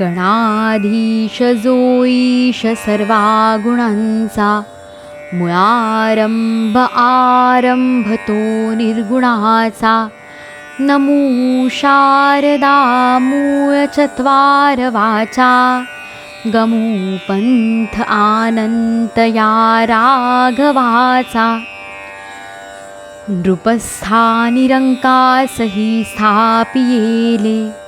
गणाधीश जोईश सर्वा गुणांचा मुळारंभ आरंभ तो निर्गुणाचा. नमू शारदा मूळ चत्वार वाचा गमू पंथ आनंत या राघवाचा नृपस्थानिरङ्कासहि स्थापियेले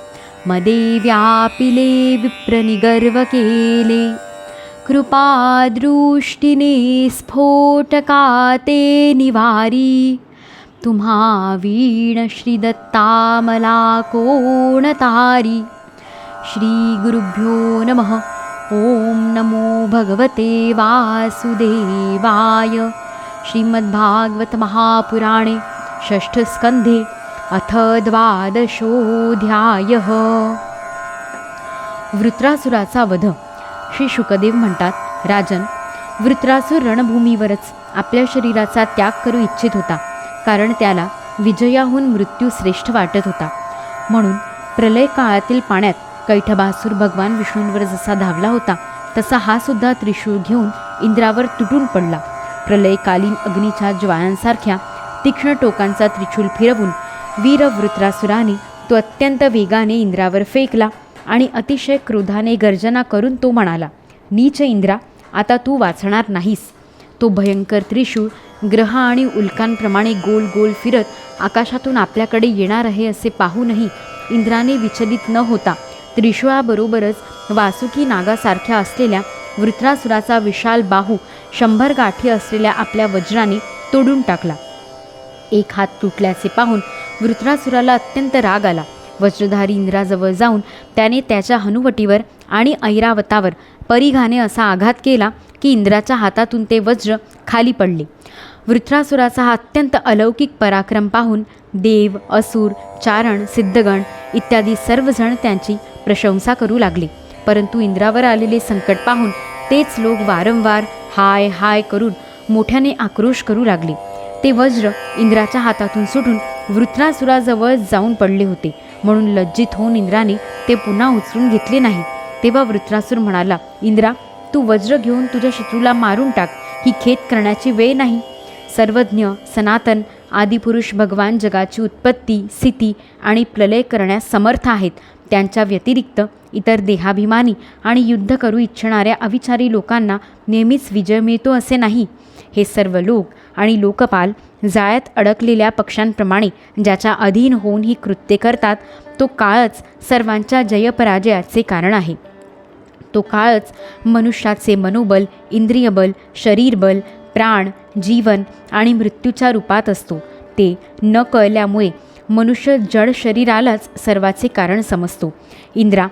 मदेव्यापिले विप्रनिगर्वकेले। कृपादृष्टिने स्फोटकाते निवारी। तुम्हा वीणश्रीदत्तामलाकोणतारि श्रीगुरुभ्यो नमः। ॐ नमो भगवते वासुदेवाय। श्रीमद्भागवतमहापुराणे षष्ठस्कन्धे अथ द्वादशोऽध्यायः. वृत्रासुराचा वध. श्री शुकदेव म्हणतात राजन वृत्रासूर रणभूमीवरच आपल्या शरीराचा त्याग करू इच्छित होता कारण त्याला विजयाहून मृत्यू श्रेष्ठ वाटत होता. म्हणून प्रलय काळातील पाण्यात कैठबासूर भगवान विष्णूंवर जसा धावला होता तसा हा सुद्धा त्रिशूळ घेऊन इंद्रावर तुटून पडला. प्रलयकालीन अग्नीच्या ज्वाळांसारख्या तीक्ष्ण टोकांचा त्रिशूल फिरवून वीर वृत्रासुराने तो अत्यंत वेगाने इंद्रावर फेकला आणि अतिशय क्रोधाने गर्जना करून तो म्हणाला नीच इंद्रा आता तू वाचणार नाहीस. तो भयंकर त्रिशूळ ग्रह आणि उल्कांप्रमाणे गोल गोल फिरत आकाशातून आपल्याकडे येणार आहे असे पाहूनही इंद्राने विचलित न होता त्रिशूळाबरोबरच वासुकी नागासारख्या असलेल्या वृत्रासुराचा विशाल बाहू शंभर गाठी असलेल्या आपल्या वज्राने तोडून टाकला. एक हात तुटल्याचे पाहून वृत्रासुराला अत्यंत राग आला. वज्रधारी इंद्राजवळ जाऊन त्याने त्याच्या हनुवटीवर आणि ऐरावतावर परिघाने असा आघात केला की इंद्राच्या हातातून ते वज्र खाली पडले. वृत्रासुराचा हा अत्यंत अलौकिक पराक्रम पाहून देव असुर चारण सिद्धगण इत्यादी सर्वजण त्यांची प्रशंसा करू लागले. परंतु इंद्रावर आलेले संकट पाहून तेच लोक वारंवार हाय हाय करून मोठ्याने आक्रोश करू लागले. ते वज्र इंद्राच्या हातातून सुटून वृत्रासुराजवळ जाऊन पडले होते. म्हणून लज्जित होऊन इंद्राने ते पुन्हा उचलून घेतले नाही. तेव्हा वृत्रासूर म्हणाला इंद्रा तू वज्र घेऊन तुझ्या शत्रूला मारून टाक. ही खेत करण्याची वेळ नाही. सर्वज्ञ सनातन आदिपुरुष भगवान जगाची उत्पत्ती स्थिती आणि प्रलय करण्यास समर्थ आहेत. त्यांच्या व्यतिरिक्त इतर देहाभिमानी आणि युद्ध करू इच्छिणाऱ्या अविचारी लोकांना नेहमीच विजय मिळतो असे नाही. हे सर्व लोक आणि लोकपाल जाळ्यात अडकलेल्या पक्ष्यांप्रमाणे ज्याच्या अधीन होऊन ही कृत्ये करतात तो काळच सर्वांच्या जयपराजयाचे कारण आहे. तो काळच मनुष्याचे मनोबल इंद्रियबल शरीरबल प्राण जीवन आणि मृत्यूच्या रूपात असतो. ते न कळल्यामुळे मनुष्य जड शरीरालाच सर्वाचे कारण समजतो. इंद्रा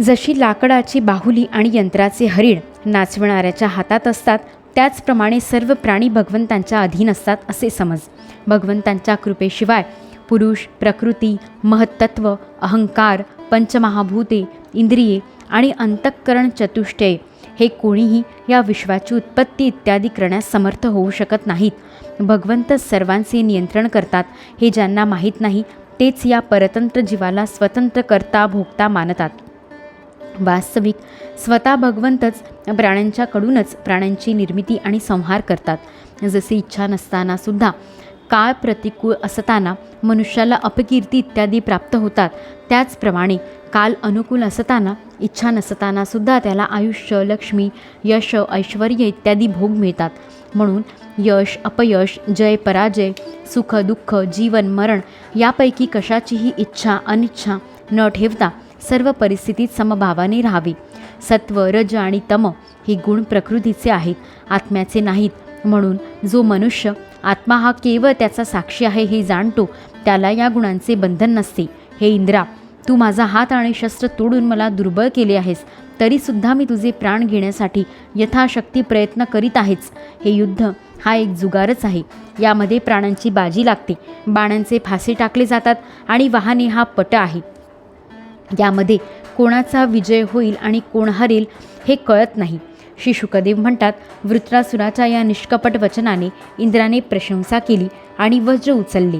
जशी लाकडाची बाहुली आणि यंत्राचे हरिण नाचविणाऱ्याच्या हातात असतात त्याचप्रमाणे सर्व प्राणी भगवंतांच्या अधीन असतात असे समज. भगवंतांच्या कृपेशिवाय पुरुष प्रकृती महत्त्व अहंकार पंचमहाभूते इंद्रिये आणि अंतःकरण चतुष्टय हे कोणीही या विश्वाची उत्पत्ती इत्यादी करण्यास समर्थ होऊ शकत नाहीत. भगवंत सर्वांचे नियंत्रण करतात हे ज्यांना माहीत नाही तेच या परतंत्र जीवाला स्वतंत्र करता भोगता मानतात. वास्तविक. स्वतः भगवंतच प्राण्यांच्याकडूनच प्राण्यांची निर्मिती आणि संहार करतात. जसे इच्छा नसताना सुद्धा काळ प्रतिकूळ असताना मनुष्याला अपकीर्ती इत्यादी प्राप्त होतात. त्याचप्रमाणे काल अनुकूल असताना इच्छा नसताना सुद्धा त्याला आयुष्य लक्ष्मी यश ऐश्वर इत्यादी भोग मिळतात. म्हणून यश अपयश जय पराजय सुख दुःख जीवन मरण यापैकी कशाचीही इच्छा अनिच्छा न ठेवता सर्व परिस्थितीत समभावाने राहावे. सत्व रज आणि तम हे गुण प्रकृतीचे आहेत आत्म्याचे नाहीत. म्हणून जो मनुष्य आत्मा हा केवळ त्याचा साक्षी आहे हे जाणतो त्याला या गुणांचे बंधन नसते. हे इंद्रा तू माझा हात आणि शस्त्र तोडून मला दुर्बळ केले आहेस तरीसुद्धा मी तुझे प्राण घेण्यासाठी यथाशक्ती प्रयत्न करीत आहेच. हे युद्ध हा एक जुगारच आहे. यामध्ये प्राणांची बाजी लागते. बाणांचे फासे टाकले जातात आणि वाहने हा पट आहे. यामध्ये कोणाचा विजय होईल आणि कोण हरेल हे कळत नाही. श्री शुकदेव म्हणतात वृत्रासुराच्या या निष्कपट वचनाने इंद्राने प्रशंसा केली आणि वज्र उचलले.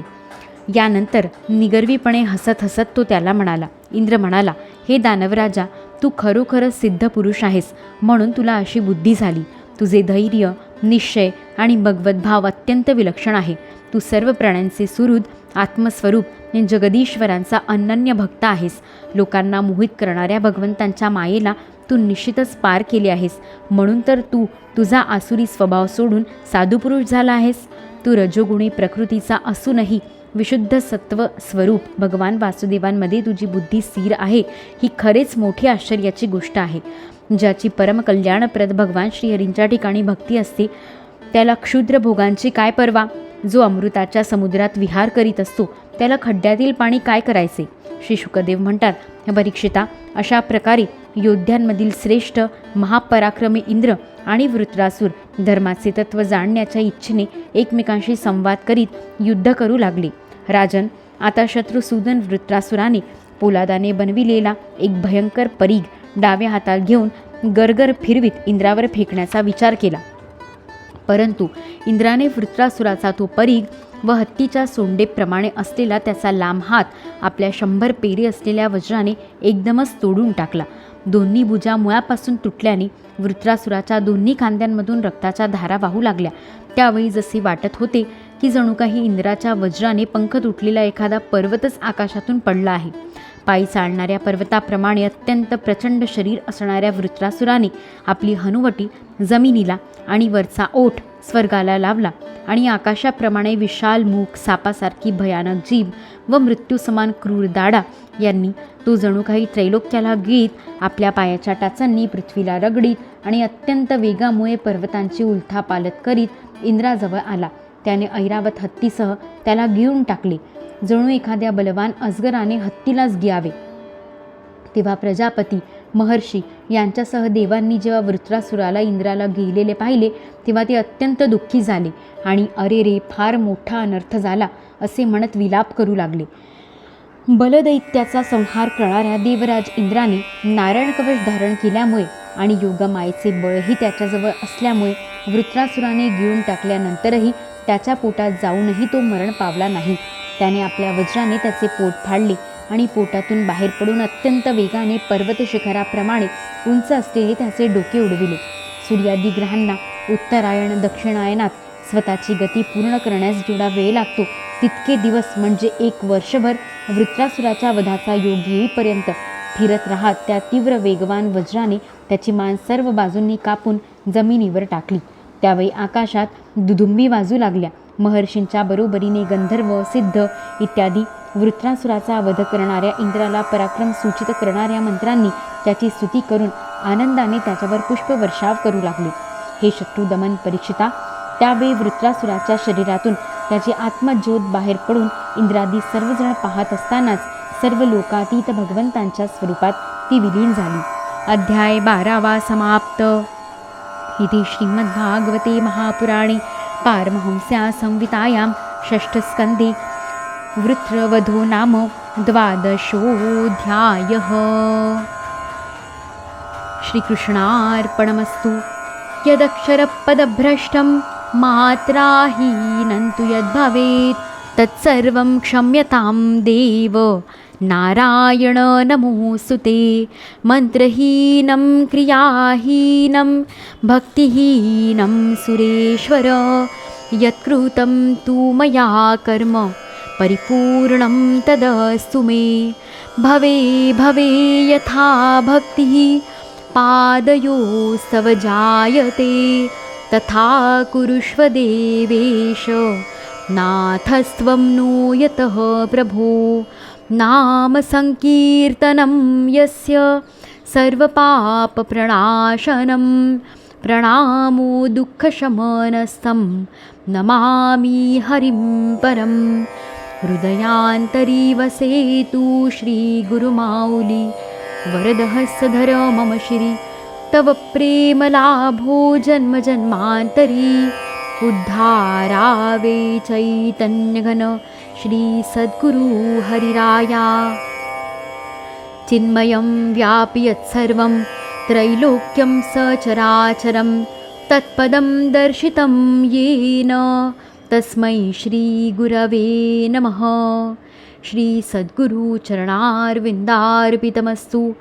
यानंतर निगर्वीपणे हसत हसत तो त्याला म्हणाला इंद्र म्हणाला हे दानवराजा तू खरोखरच सिद्ध पुरुष आहेस म्हणून तुला अशी बुद्धी झाली. तुझे धैर्य निश्चय आणि भगवद्भाव अत्यंत विलक्षण आहे. तू सर्व प्राण्यांचे सुहृद आत्मस्वरूप. आणि जगदीश्वरांचा अनन्य भक्त आहेस. लोकांना मोहित करणाऱ्या भगवंतांच्या मायेला तू निश्चितच पार केले आहेस. म्हणून तर तू तुझा आसुरी स्वभाव सोडून साधुपुरुष झाला आहेस. तू रजोगुणी प्रकृतीचा असूनही विशुद्ध सत्व स्वरूप भगवान वासुदेवांमध्ये तुझी बुद्धी स्थिर आहे ही खरेच मोठी आश्चर्याची गोष्ट आहे. ज्याची परमकल्याणप्रद भगवान श्रीहरींच्या ठिकाणी भक्ती असते त्याला क्षुद्र भोगांची काय पर्वा? जो अमृताच्या समुद्रात विहार करीत असतो त्याला खड्ड्यातील पाणी काय करायचे? श्री शुकदेव म्हणतात परीक्षिता अशा प्रकारे योद्ध्यांमधील श्रेष्ठ महापराक्रमी इंद्र आणि वृत्रासूर धर्माचे तत्त्व जाणण्याच्या इच्छेने एकमेकांशी संवाद करीत युद्ध करू लागले. राजन आता शत्रुसूदन वृत्रासुराने पोलादाने बनविलेला एक भयंकर परीघ डाव्या हातात घेऊन गरगर फिरवीत इंद्रावर फेकण्याचा विचार केला. परंतु इंद्राने वृत्रासुराचा तो परीघ व हत्तीच्या सोंडेप्रमाणे असलेला त्याचा लांब हात आपल्या शंभर पेरी असलेल्या वज्राने एकदमच तोडून टाकला. दोन्ही भुजा मुळापासून तुटल्याने वृत्रासुराच्या दोन्ही खांद्यांमधून रक्ताच्या धारा वाहू लागल्या. त्यावेळी जसे वाटत होते की जणू काही इंद्राच्या वज्राने पंख तुटलेला एखादा पर्वतच आकाशातून पडला आहे. पायी चालणाऱ्या पर्वताप्रमाणे अत्यंत प्रचंड शरीर असणाऱ्या वृत्रासुराने आपली हनुवटी जमिनीला आणि वरचा ओठ स्वर्गाला लावला आणि आकाशाप्रमाणे विशाल मूक सापासारखी भयानक जीभ व मृत्यूसमान क्रूर दाडा यांनी तो जणू काही त्रैलोक्याला गीत आपल्या पायाच्या टाचांनी पृथ्वीला रगडीत आणि अत्यंत वेगामुळे पर्वतांची उलथापालत करीत इंद्राजवळ आला. त्याने ऐरावत हत्तीसह त्याला गिळून टाकले. जणू एखाद्या बलवान अजगराने हत्तीलाच गियावे तेव्हा प्रजापती महर्षी यांच्यासह देवांनी जेव्हा वृत्रासुराला इंद्राला गेलेले पाहिले तेव्हा ते अत्यंत दुःखी झाले आणि अरे रे फार मोठा अनर्थ झाला असे म्हणत विलाप करू लागले. बलदैत्याचा संहार करणाऱ्या देवराज इंद्राने नारायण कवच धारण केल्यामुळे आणि योगमायेचे बळही त्याच्याजवळ असल्यामुळे वृत्रासुराने गिळून टाकल्यानंतरही त्याच्या पोटात जाऊनही तो मरण पावला नाही. त्याने आपल्या वज्राने त्याचे पोट फाडले आणि पोटातून बाहेर पडून अत्यंत वेगाने पर्वत शिखराप्रमाणे उंच असलेले त्याचे डोके उडविले. सूर्यादी ग्रहांना उत्तरायण दक्षिणायनात स्वतःची गती पूर्ण करण्यास जेवढा वेळ लागतो तितके दिवस म्हणजे एक वर्षभर वृत्रासुराच्या वधाचा योग येईपर्यंत फिरत राहत त्या तीव्र वेगवान वज्राने त्याची मान सर्व बाजूंनी कापून जमिनीवर टाकली. त्यावेळी आकाशात दुदुंबी वाजू लागल्या. महर्षींच्या बरोबरीने गंधर्व सिद्ध इत्यादी वृत्रासुराचा वध करणाऱ्या इंद्राला पराक्रम सूचित करणाऱ्या मंत्रांनी त्याची स्तुती करून आनंदाने त्याच्यावर पुष्पवर्षाव करू लागले. हे शत्रू दमन परीक्षिता त्यावेळी वृत्रासुराच्या शरीरातून त्याची आत्मज्योत बाहेर पडून इंद्रादी सर्वजण पाहत असतानाच सर्व लोकातीत भगवंतांच्या स्वरूपात ती विलीन झाली. अध्याय बारावा समाप्त. इति श्रीमद्भागवते महापुराणे. पारमहंस्या संवितायां षष्ठस्कन्धे वृत्रवधो नाम द्वादशोऽध्यायः। श्रीकृष्णार्पणमस्तु। यदक्षरपदभ्रष्टं मात्राहीनं तु यद्भवेत् तत्सर्वं क्षम्यतां देव नारायण नमोऽस्तु ते। मन्त्रहीनं क्रियाहीनं भक्तिहीनं सुरेश्वर। यत्कृतं तु मया कर्म परिपूर्णं तदस्तु मे। भवे भवे यथा भक्तिः पादयोस्तव जायते। तथा कुरुष्व देवेश नाथस्त्वं नो यतः प्रभो नाम सङ्कीर्तनं यस्य सर्वपापप्रणाशनं प्रणामो दुःखशमनस्थं नमामि हरिं परं। हृदयान्तरी वसेतु श्रीगुरुमाऊली वरदहस्तधर मम श्री तव प्रेमलाभो जन्मजन्मान्तरी उद्धारावे चैतन्यघन श्रीसद्गुरु हरिराया। चिन्मयं व्यापि यत्सर्वं त्रैलोक्यं सचराचरं तत्पदं दर्शितं येन। तस्मै श्रीगुरवे नमः। श्री सद्गुरु चरणारविंदार्पितमस्तु